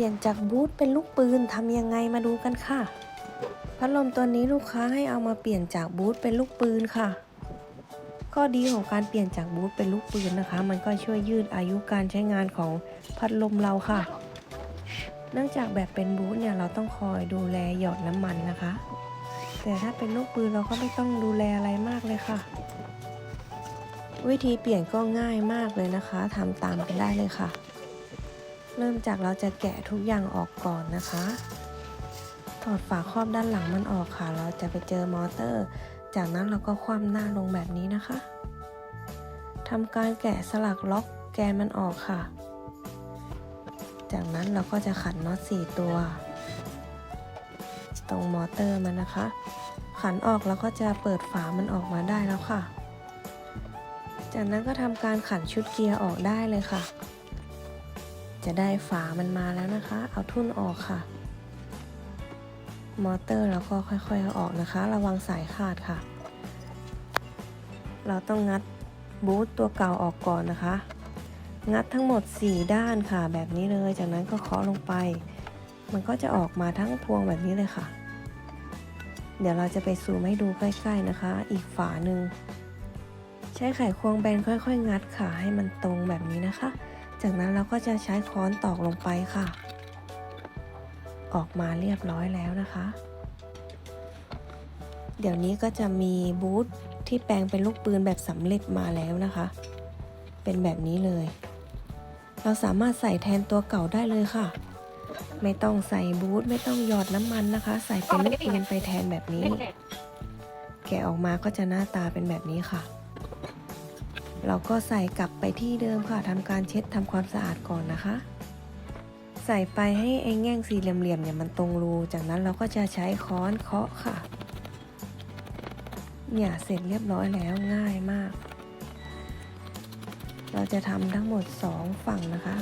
ปลี่ยนจากบูทเป็นลูกปืนทำยังไงมาดูกันค่ะ พัดลมตัวนี้ลูกค้าให้เอามาเปลี่ยนจากบูทเป็นลูกปืนค่ะ ข้อดีของการเปลี่ยนจากบูทเป็นลูกปืนนะคะ มันก็ช่วยยืดอายุการใช้งานของพัดลมเราค่ะ เนื่องจากแบบเป็นบูทเนี่ยเราต้องคอยดูแลหยอดน้ำมันนะคะ แต่ถ้าเป็นลูกปืนเราก็ไม่ต้องดูแลอะไรมากเลยค่ะ วิธีเปลี่ยนก็ง่ายมากเลยนะคะทำตามกันได้เลยค่ะ เริ่มจากเราจะแกะทุกอย่างออกก่อนนะคะ ถอดฝาครอบด้านหลังมันออกค่ะ เราจะไปเจอมอเตอร์ จากนั้นเราก็คว่ำหน้าลงแบบนี้นะคะทำการแกะสลักล็อกแกนมันออกค่ะ จากนั้นเราก็จะขันน็อต4ตัว ตรงมอเตอร์มันนะคะ ขันออกแล้วก็จะเปิดฝามันออกมาได้แล้วค่ะ จากนั้นก็ทำการขันชุดเกียร์ออกได้เลยค่ะ จะได้ฝามันมาแล้วนะคะ เอาทุ่นออกค่ะ มอเตอร์เราก็ค่อยๆเอาออกนะคะ ระวังสายขาดค่ะ เราต้องงัดบูทตัวเก่าออกก่อนนะคะ งัดทั้งหมด 4 ด้านค่ะ แบบนี้เลย จากนั้นก็เคาะลงไป มันก็จะออกมาทั้งพวงแบบนี้เลยค่ะ เดี๋ยวเราจะไปซูมให้ดูใกล้ ๆนะคะ อีกฝาหนึ่งใช้ไขควงแบนค่อย ๆ งัดค่ะ ให้มันตรงแบบนี้นะคะ จากนั้นเราก็จะใช้ค้อนตอกลงไปค่ะ ออกมาเรียบร้อยแล้วนะคะ เดี๋ยวนี้ก็จะมีบูธที่แปลงเป็นลูกปืนแบบสำเร็จมาแล้วนะคะ เป็นแบบนี้เลย เราสามารถใส่แทนตัวเก่าได้เลยค่ะ ไม่ต้องใส่บูธไม่ต้องหยอดน้ำมันนะคะ ใส่เป็นลูกปืนไปแทนแบบนี้ แกะออกมาก็จะหน้าตาเป็นแบบนี้ค่ะ เราก็ใส่กลับไปที่เดิมค่ะทำการเช็ดทำความสะอาดก่อนนะคะ ใส่ไปให้ไอ้แง่งสี่เหลี่ยมๆเนี่ยมันตรงรู จากนั้นเราก็จะใช้ค้อนเคาะค่ะ เนี่ยเสร็จเรียบร้อยแล้วง่ายมาก เราจะทำทั้งหมด 2 ฝั่งนะคะ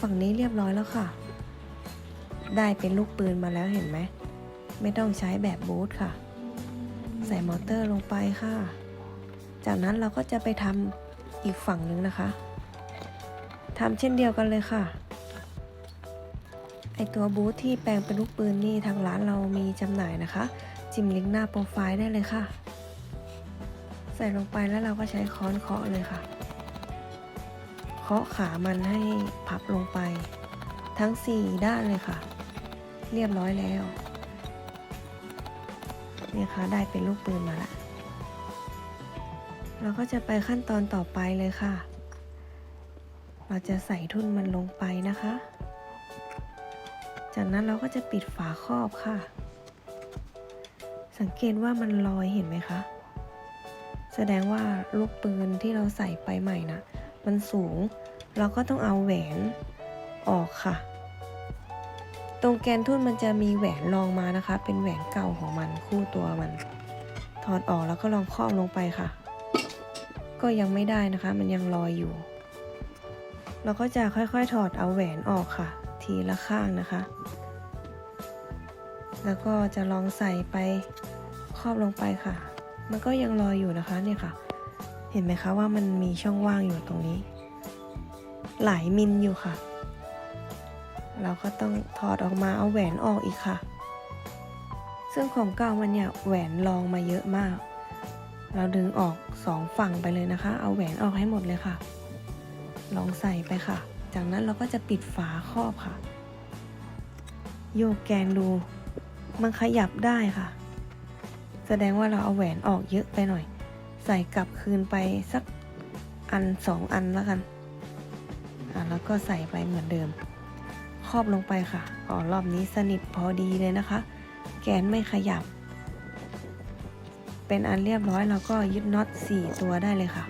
ฝั่งนี้เรียบร้อยแล้วค่ะ ได้เป็นลูกปืนมาแล้วเห็นไหม ไม่ต้องใช้แบบบูทค่ะ ใส่มอเตอร์ลงไปค่ะ จากนั้นเราก็จะไปทำอีกฝั่งหนึ่งนะคะทำเช่นเดียวกันเลยค่ะ ไอตัวบูทที่แปลงเป็นลูกปืนนี่ทางร้านเรามีจำหน่ายนะคะ จิ้มลิงก์หน้าโปรไฟล์ได้เลยค่ะ ใส่ลงไปแล้วเราก็ใช้ค้อนเคาะเลยค่ะ เคาะขามันให้พับลงไป ทั้ง 4 ด้านเลยค่ะ เรียบร้อยแล้ว นี่ค่ะได้เป็นลูกปืนมาแล้ว เราก็จะไปขั้นตอนต่อไปเลยค่ะ เราจะใส่ทุ่นมันลงไปนะคะ จากนั้นเราก็จะปิดฝาครอบค่ะ สังเกตว่ามันลอยเห็นไหมคะ แสดงว่าลูกปืนที่เราใส่ไปใหม่นะมันสูง เราก็ต้องเอาแหวนออกค่ะ ตรงแกนทุ่นมันจะมีแหวนรองมานะคะ เป็นแหวนเก่าของมันคู่ตัวมัน ถอดออกแล้วก็ลองครอบลงไปค่ะ ก็ยังไม่ได้นะคะ มันยังลอยอยู่ เราก็จะค่อยๆถอดเอาแหวนออกค่ะ ทีละข้างนะคะ แล้วก็จะลองใส่ไปครอบลงไปค่ะ มันก็ยังลอยอยู่นะคะเนี่ยค่ะ เห็นไหมคะว่ามันมีช่องว่างอยู่ตรงนี้ หลายมิลอยู่ค่ะ เราก็ต้องถอดออกมาเอาแหวนออกอีกค่ะ ซึ่งของเก่ามันเนี่ยแหวนรองมาเยอะมาก เราดึงออกสองฝั่งไปเลยนะคะ เอาแหวนออกให้หมดเลยค่ะ ลองใส่ไปค่ะ จากนั้นเราก็จะปิดฝาครอบค่ะ โยกแกนดู มันขยับได้ค่ะ แสดงว่าเราเอาแหวนออกเยอะไปหน่อย ใส่กลับคืนไปสักอันสองอันแล้วกัน อะแล้วก็ใส่ไปเหมือนเดิม ครอบลงไปค่ะ อ๋อรอบนี้สนิทพอดีเลยนะคะ แกนไม่ขยับ เป็นอันเรียบร้อยเราก็ยึดน็อต 4 ตัวได้เลยค่ะ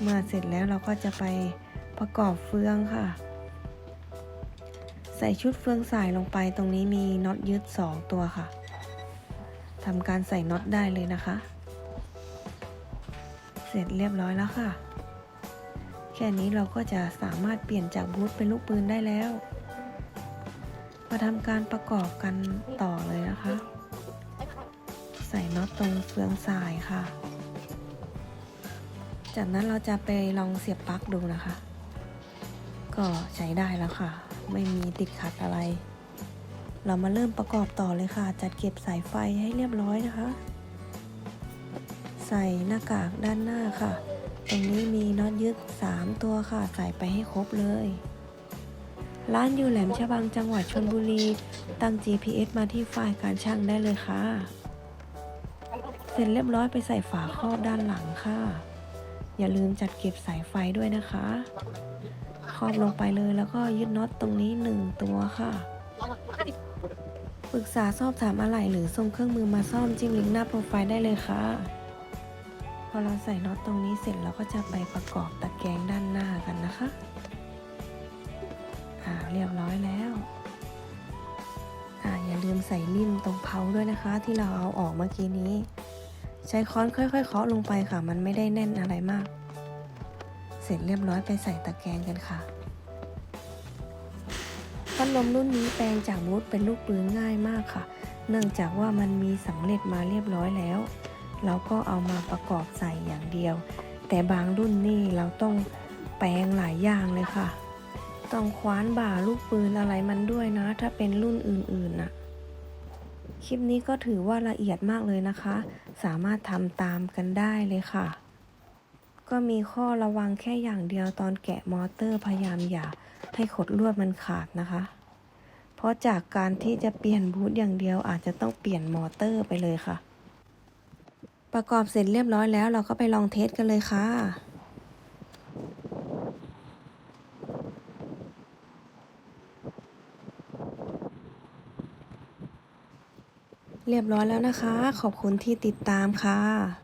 เมื่อเสร็จแล้วเราก็จะไปประกอบเฟืองค่ะ ใส่ชุดเฟืองสายลงไปตรงนี้มีน็อตยึด 2 ตัวค่ะทำการใส่น็อตได้เลยนะคะ เสร็จเรียบร้อยแล้วค่ะ แค่นี้เราก็จะสามารถเปลี่ยนจากบูทเป็นลูกปืนได้แล้ว มาทำการประกอบกันต่อเลยนะคะ ส่น็อตตรงเฟืองสายค่ะ จากนั้นเราจะไปลองเสียบปลั๊กดูนะคะ ก็ใช้ได้แล้วค่ะ ไม่มีติดขัดอะไร เรามาเริ่มประกอบต่อเลยค่ะ จัดเก็บสายไฟให้เรียบร้อยนะคะ ใส่หน้ากากด้านหน้าค่ะ ตรงนี้มีน็อตยึด 3 ตัวค่ะ ใส่ไปให้ครบเลยร้านอยู่แหลมฉบังจังหวัดชนบุรี ตั้ง GPS มาที่ฝ่ายการช่างได้เลยค่ะ เสร็จเรียบร้อยไปใส่ฝาครอบด้านหลังค่ะ อย่าลืมจัดเก็บสายไฟด้วยนะคะ ครอบลงไปเลยแล้วก็ยึดน็อตตรงนี้1ตัวค่ะ ปรึกษาสอบถามอะไรหรือส่งเครื่องมือมาซ่อมจิ้มลิงก์หน้าโปรไฟล์ได้เลยค่ะ พอเราใส่น็อตตรงนี้เสร็จเราก็จะไปประกอบตะแกรงด้านหน้ากันนะคะอ่าเรียบร้อยแล้วอ่าอย่าลืมใส่ลิ่มตรงเพาด้วยนะคะ ที่เราเอาออกเมื่อกี้นี้ ใช้ค้อนค่อยๆเคาะลงไปค่ะ มันไม่ได้แน่นอะไรมาก เสร็จเรียบร้อยไปใส่ตะแกรงกันค่ะ พัดลมรุ่นนี้แปลงจากบูทเป็นลูกปืนง่ายมากค่ะ เนื่องจากว่ามันมีสำเร็จมาเรียบร้อยแล้ว เราก็เอามาประกอบใส่อย่างเดียว แต่บางรุ่นนี่เราต้องแปลงหลายอย่างเลยค่ะ ต้องคว้านบ่าลูกปืนอะไรมันด้วยนะ ถ้าเป็นรุ่นอื่นๆน่ะ คลิปนี้ก็ถือว่าละเอียดมากเลยนะคะ สามารถทำตามกันได้เลยค่ะ ก็มีข้อระวังแค่อย่างเดียวตอนแกะมอเตอร์พยายามอย่าให้ขดลวดมันขาดนะคะ เพราะจากการที่จะเปลี่ยนบูทอย่างเดียวอาจจะต้องเปลี่ยนมอเตอร์ไปเลยค่ะ ประกอบเสร็จเรียบร้อยแล้วเราก็ไปลองเทสกันเลยค่ะ เรียบร้อยแล้วนะคะ ขอบคุณที่ติดตามค่ะ